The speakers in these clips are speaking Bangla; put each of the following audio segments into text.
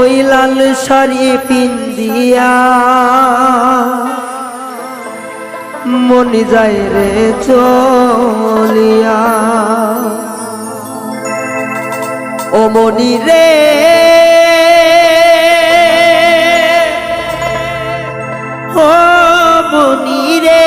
ওই লাল শাড়ি পিন্দিয়া মনি যায় রে চলিয়া। ও মনি রে ও মনি রে।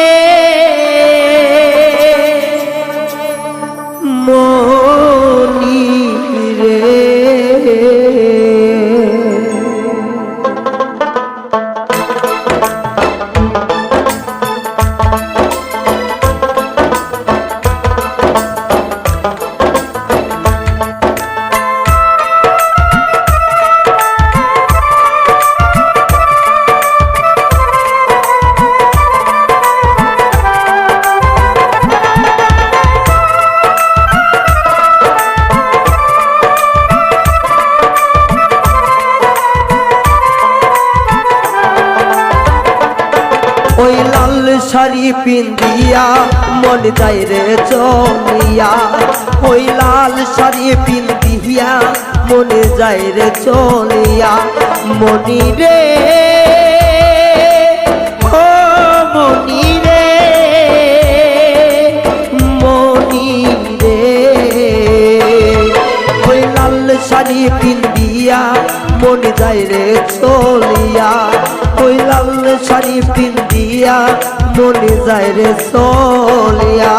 শাড়ি পিন্দিয়া মন যায় রে চলিয়া ওই লাল শাড়ি পিন্দিয়া মনে যায় রে চলিয়া মনি রে মনি যায় রে চলিয়া ওই লাল শাড়ি পিন্দিয়া মনে যায় রে চলিয়া।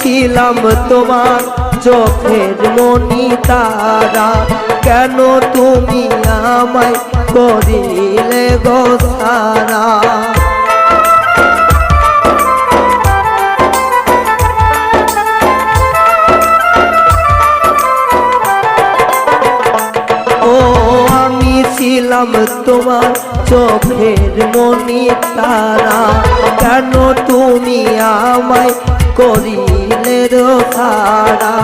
ছিলাম তোমার চোখের মনি তারা। কেন তুমি আমায় করিলে গো সারা? ছিলাম তোমার চোখের মনি তারা। কেন তুমি আমায় করিলে রোখারা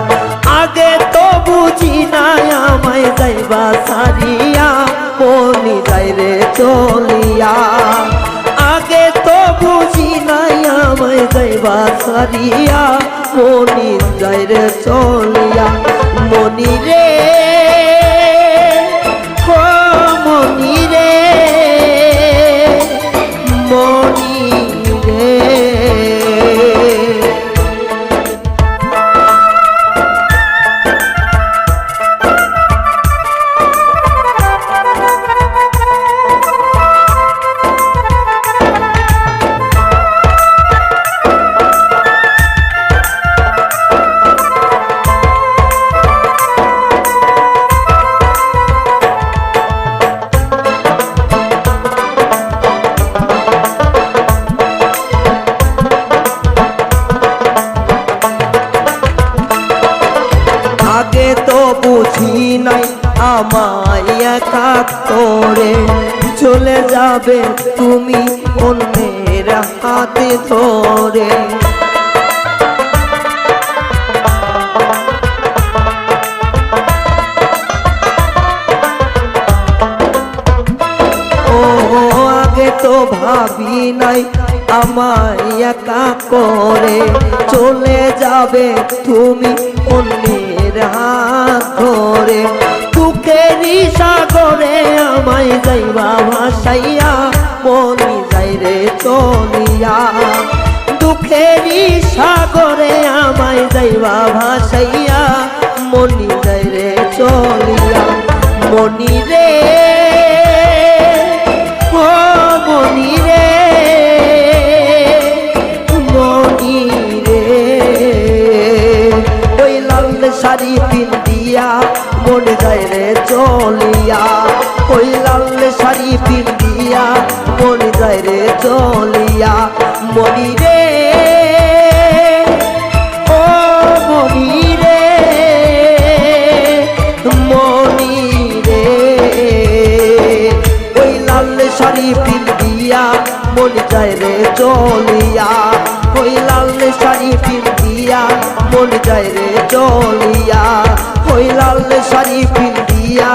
আগে তো বুঝি নাই আমায় যাইবা সারিয়া মনি যাই রে চলিয়া। আগে তো বুঝি নাই আমায় যাইবা সারিয়া মনি যাই রে চলিয়া। মনি রে আগে তো বুঝি নাই আমায় একা করে। চলে যাবে তুমি অন্যের হাতে ধরে। তো ভাবি নাই আমায় একা করে। চলে যাবে তুমি অন্যের হাত ধরে দুঃখেরই সাগরে আমায় যাইবা ভাসাইয়া মনি যাই রে চলিয়া। দুঃখেরই সাগরে আমায় যাইবা ভাসাইয়া, মনি যাই রে চলিয়া। মনি রে বাইরে রে চলিয়া, ওই লাল শাড়ি পিন্দিয়া মরি যায় চলিয়া। মরি রে, ও রে, মনি রে। ওই লাল শাড়ি পিন্দিয়া মনি যায় রে চলিয়া। ওই লাল শাড়ি পিন্দিয়া মন যায় রে চলিয়া ওই লাল শাড়ি পিন্দিয়া